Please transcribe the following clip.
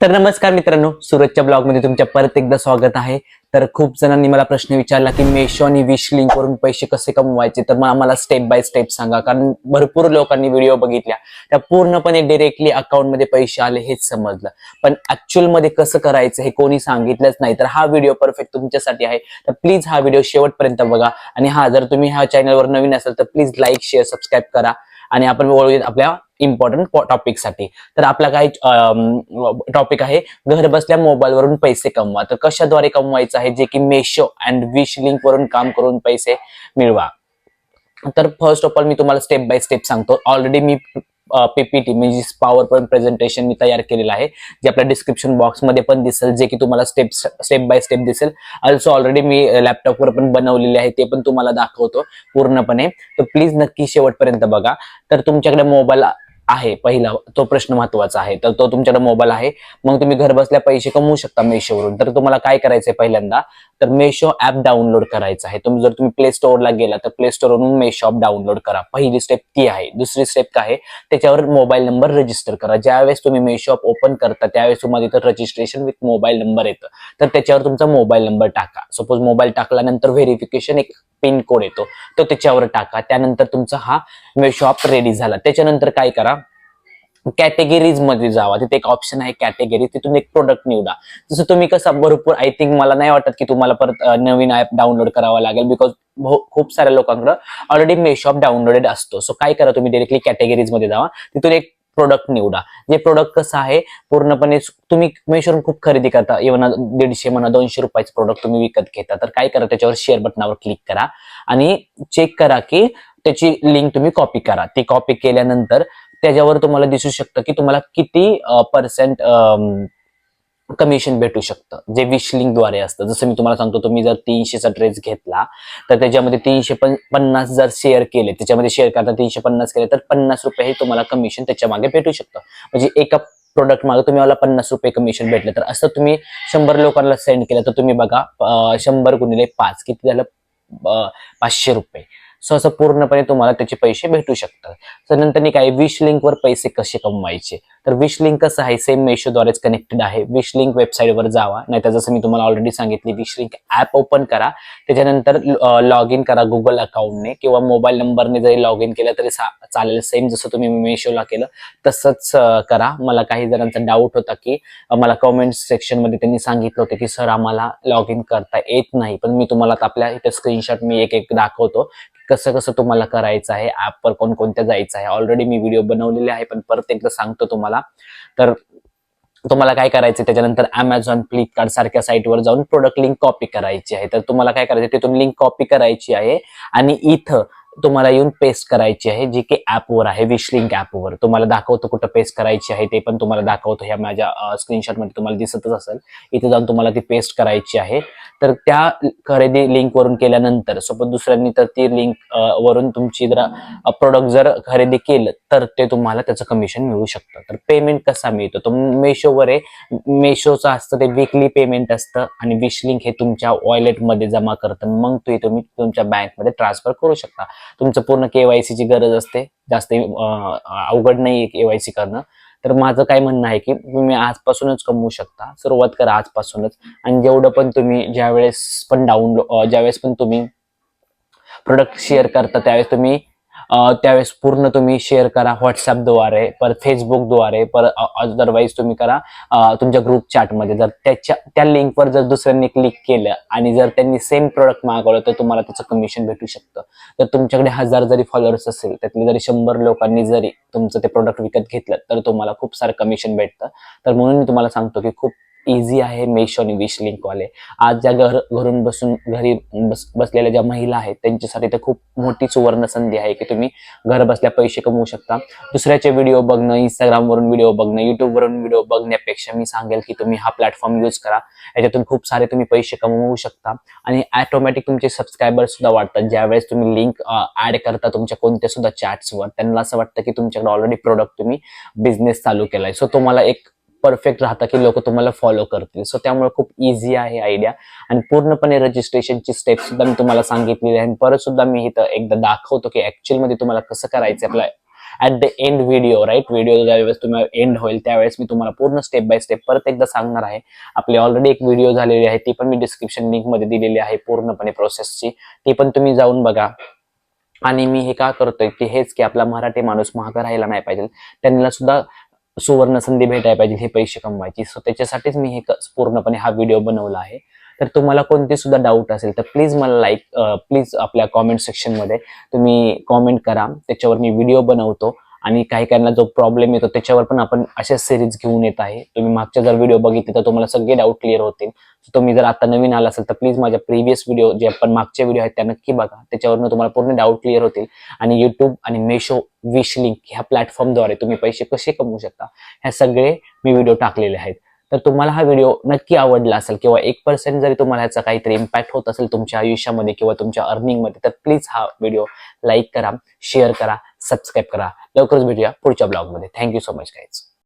तर नमस्कार मित्रांनो सुरतच्या ब्लॉगमध्ये तुमच्या परत एकदा स्वागत आहे. तर खूप जणांनी मला प्रश्न विचारला की मेशो आणि विश लिंक वरून पैसे कसे कमवायचे? तर मग आम्हाला स्टेप बाय स्टेप सांगा कारण भरपूर लोकांनी व्हिडिओ बघितल्या. त्या पूर्णपणे डिरेक्टली अकाउंटमध्ये पैसे आले हेच समजलं. पण ऍक्च्युअलमध्ये कसं करायचं हे कोणी सांगितलंच नाही. तर हा व्हिडिओ परफेक्ट तुमच्यासाठी आहे. तर प्लीज हा व्हिडिओ शेवटपर्यंत बघा. आणि हा जर तुम्ही ह्या चॅनलवर नवीन असाल तर प्लीज लाईक शेअर सबस्क्राईब करा. आणि आपण वळूयात आपल्या इम्पॉर्टंट टॉपिकसाठी. तर आपला काही टॉपिक आहे घर बसल्या मोबाईल वरून पैसे कमवा. तर कशाद्वारे कमवायचं आहे? जे की मेशो अँड विश लिंक वरून काम करून पैसे मिळवा. तर फर्स्ट ऑफ ऑल मी तुम्हाला स्टेप बाय स्टेप सांगतो. ऑलरेडी मी पीपीटी म्हणजे पॉवर पॉईंट प्रेझेंटेशन मी तयार केलेलं आहे. जे आपल्या डिस्क्रिप्शन बॉक्समध्ये पण दिसेल जे की तुम्हाला स्टेप स्टेप बाय स्टेप दिसेल. ऑल्सो ऑलरेडी मी लॅपटॉपवर पण बनवलेले आहे ते पण तुम्हाला दाखवतो पूर्णपणे. तर प्लीज नक्की शेवटपर्यंत बघा. तर तुमच्याकडे मोबाईल आहे पहिला तो प्रश्न महत्त्वाचा आहे. तर तो तुमच्याकडे मोबाईल आहे. मग तुम्ही घर बसल्या पैसे कमवू शकता मेशोवरून. तर तुम्हाला काय करायचंय पहिल्यांदा? तर मेशो ऍप डाउनलोड करायचं आहे. तुम्ही जर तुम्ही प्ले स्टोअरला गेला तर प्ले स्टोअरवरून मेशो ऍप डाउनलोड करा. पहिली स्टेप ती आहे. दुसरी स्टेप काय आहे? त्याच्यावर मोबाईल नंबर रजिस्टर करा. ज्यावेळेस तुम्ही मेशो ऍप ओपन करता त्यावेळेस तुम्हाला इथं रजिस्ट्रेशन विथ मोबाईल नंबर येतं. तर त्याच्यावर तुमचा मोबाईल नंबर टाका. सपोज मोबाईल टाकल्यानंतर व्हेरिफिकेशन एक पिन कोड येतो. तो त्याच्यावर टाका. त्यानंतर तुमचा हा मेशो ऍप रेडी झाला. त्याच्यानंतर काय करा? कॅटेगरीजमध्ये जावा. तिथे एक ऑप्शन आहे कॅटेगरी तिथून एक प्रोडक्ट निवडा. जसं तुम्ही कसं भरपूर आय थिंक मला नाही वाटत की तुम्हाला परत नवीन ऍप डाउनलोड करावा लागेल बिकॉज हो, खूप साऱ्या लोकांकडे ऑलरेडी मेशॉप डाउनलोडेड असतो. सो काय करा तुम्ही डिरेक्टली कॅटेगरीजमध्ये जावा. तिथून एक प्रोडक्ट निवडा. जे प्रोडक्ट कसं आहे पूर्णपणे तुम्ही मेशोरून खूप खरेदी करता. इव्हन दीडशे म्हणा दोनशे रुपयाचे प्रोडक्ट तुम्ही विकत घेता. तर काय करा त्याच्यावर शेअर बटनावर क्लिक करा. आणि चेक करा की त्याची लिंक तुम्ही कॉपी करा. ती कॉपी केल्यानंतर त्याच्यावर तुम्हाला दिसू शकतं की तुम्हाला किती पर्सेंट कमिशन भेटू शकतं. जे विशलिंगद्वारे द्वारे असतं. जसं मी तुम्हाला सांगतो तुम्ही जर तीनशेचा ड्रेस घेतला तर त्याच्यामध्ये तीनशे पन्नास जर शेअर केले त्याच्यामध्ये शेअर करता तीनशे पन्नास केले तर पन्नास रुपये हे तुम्हाला कमिशन त्याच्यामागे भेटू शकतं. म्हणजे एका प्रोडक्ट मागे तुम्ही मला पन्नास रुपये कमिशन भेटलं तर असं तुम्ही शंभर लोकांना सेंड केलं तर तुम्ही बघा शंभर गुणिले पाच किती झालं? पाचशे रुपये. सो पूर्णपणे तुम्हाला त्याचे पैसे भेटू शकतात. तर नंतर काय विश लिंकवर पैसे कसे कमवायचे? तर विश लिंक कसं आहे? सेम मेशोद्वारेच कनेक्टेड आहे. विश लिंक वेबसाईटवर जावा. नाहीतर जसं मी तुम्हाला ऑलरेडी सांगितली विश लिंक ऍप ओपन करा. त्याच्यानंतर लॉग इन करा गुगल अकाउंटने किंवा मोबाईल नंबरने जरी लॉग इन केलं तरी सा- चालेल. सेम जसं तुम्ही मेशोला केलं तसंच करा. मला काही जणांचा डाऊट होता की मला कमेंट सेक्शनमध्ये त्यांनी सांगितलं होतं की सर आम्हाला लॉग इन करता येत नाही. पण मी तुम्हाला आपल्या इथे स्क्रीनशॉट मी एक एक दाखवतो कसं कसं तुम्हाला करायचं आहे ऍपवर कोणकोणत्या जायचं आहे. ऑलरेडी मी व्हिडिओ बनवलेले आहे पण परत एकदा सांगतो तुम्हाला. तर तुम्हाला काय करायचं त्याच्यानंतर अमेझॉन फ्लिपकार्ट सारख्या साईटवर जाऊन प्रोडक्ट लिंक कॉपी करायची आहे. तर तुम्हाला काय करायचं तिथून लिंक कॉपी करायची आहे. आणि इथं तुम्हाला येऊन पेस्ट करायची आहे जी की ॲपवर आहे विश लिंक तुम्हाला दाखवतो कुठं पेस्ट करायची आहे ते पण तुम्हाला दाखवतो. ह्या माझ्या स्क्रीनशॉटमध्ये तुम्हाला दिसतच असेल. इथे जाऊन तुम्हाला ती पेस्ट करायची आहे. तर त्या खरेदी लिंकवरून केल्यानंतर सोबत दुसऱ्यांनी तर ती लिंक वरून तुमची जर प्रोडक्ट जर खरेदी केलं तर ते तुम्हाला त्याचं कमिशन मिळू शकतं. तर पेमेंट कसा मिळतो? तो मेशोवर आहे. मेशोचं असतं ते वीकली पेमेंट असतं आणि विश लिंक हे तुमच्या वॉयलेटमध्ये जमा करतं. मग ते तुम्ही तुमच्या बँकमध्ये ट्रान्सफर करू शकता. तुमचं पूर्ण केवायसी ची गरज असते. जास्त अवघड नाही केवायसी करणं. तर माझं काय म्हणणं आहे की तुम्ही आजपासूनच कमवू शकता. सुरुवात करा आजपासूनच. आणि जेवढं पण तुम्ही ज्यावेळेस पण डाउनलोड ज्यावेळेस पण तुम्ही प्रोडक्ट शेअर करता त्यावेळेस तुम्ही त्यावेळेस पूर्ण तुम्ही शेअर करा व्हॉट्सअपद्वारे पर फेसबुकद्वारे पर अदरवाईज तुम्ही करा तुमच्या ग्रुप चॅटमध्ये जर त्याच्या त्या लिंकवर जर दुसऱ्यांनी क्लिक केलं आणि जर त्यांनी सेम प्रोडक्ट मागवलं तर तुम्हाला त्याचं कमिशन भेटू शकतं. तर तुमच्याकडे हजार जरी फॉलोअर्स असेल त्यातले जरी शंभर लोकांनी जरी तुमचं ते प्रोडक्ट विकत घेतलं तर तुम्हाला खूप सारं कमिशन भेटतं. तर म्हणून मी तुम्हाला सांगतो की खूप इझी आहे मेशो आणि विश लिंक वाले आज ज्या घर घरून बसून घरी बस बसलेल्या ज्या महिला आहेत त्यांच्यासाठी तर खूप मोठी सुवर्ण संधी आहे की तुम्ही घर बसल्या पैसे कमवू शकता. दुसऱ्याचे व्हिडिओ बघणं इंस्टाग्रामवरून व्हिडिओ बघणं युट्यूबवरून व्हिडिओ बघण्यापेक्षा मी सांगेल की तुम्ही हा प्लॅटफॉर्म यूज करा. याच्यातून खूप सारे तुम्ही पैसे कमवू शकता आणि ॲटोमॅटिक तुमचे सबस्क्रायबर सुद्धा वाढतात. ज्यावेळेस तुम्ही लिंक ऍड करता तुमच्या कोणत्या सुद्धा चॅट्सवर त्यांना असं वाटतं की तुमच्याकडे ऑलरेडी प्रोडक्ट तुम्ही बिझनेस चालू केलाय. सो तुम्हाला एक परफेक्ट राहता की लोक तुम्हाला फॉलो करतील. सो त्यामुळे खूप इझी आहे आयडिया आणि पूर्णपणे रजिस्ट्रेशनची स्टेप सुद्धा मी तुम्हाला सांगितलेली आहे. आणि परत सुद्धा मी इथं एकदा दाखवतो की ऍक्च्युअलमध्ये तुम्हाला कसं करायचं आपलं at the end video right video ज्यावेळेस तुम्ही एंड होईल त्यावेळेस मी तुम्हाला पूर्ण स्टेप बाय स्टेप परत एकदा सांगणार आहे. आपली ऑलरेडी एक व्हिडिओ झालेली आहे ती पण मी डिस्क्रिप्शन लिंकमध्ये दिलेली आहे पूर्णपणे प्रोसेसची ती पण तुम्ही जाऊन बघा. आणि मी हे का करतोय की हेच की आपला मराठी माणूस महाग राहायला नाही पाहिजे. त्यांना सुद्धा सुवर्ण संधी भेटायला पाहिजे हे पैसे कमवायची. सो त्याच्यासाठीच मी हे क- पूर्णपणे हा व्हिडिओ बनवला आहे. तर तुम्हाला कोणते सुद्धा डाऊट असेल तर प्लीज मला लाईक प्लीज आपल्या कॉमेंट सेक्शनमध्ये तुम्ही कॉमेंट करा. त्याच्यावर मी व्हिडिओ बनवतो. आणि काही काहींना जो प्रॉब्लेम येतो त्याच्यावर पण आपण अशा सिरीज घेऊन येत आहे. तुम्ही मागच्या जर व्हिडिओ बघितले तर तुम्हाला सगळे डाऊट क्लिअर होतील. तुम्ही जर आता नवीन आला असेल तर प्लीज माझ्या प्रिव्हियस व्हिडिओ जे आपण मागचे व्हिडिओ आहेत त्या नक्की बघा. त्याच्यावरनं तुम्हाला पूर्ण डाऊट क्लिअर होतील. आणि युट्यूब आणि मेशो विश लिंक ह्या प्लॅटफॉर्मद्वारे तुम्ही पैसे कसे कमवू शकता? ह्या सगळे मी व्हिडिओ टाकलेले आहेत. तर तुम्हाला हा व्हिडिओ नक्की आवडला असेल किंवा एक पर्सेंट जरी तुम्हाला याचा काहीतरी इम्पॅक्ट होत असेल तुमच्या आयुष्यामध्ये किंवा तुमच्या अर्निंगमध्ये तर प्लीज हा व्हिडिओ लाईक करा शेअर करा. सबस्क्राईब करा. लवकरच भेटूया पुढच्या ब्लॉगमध्ये थँक्यू सो मच गाईज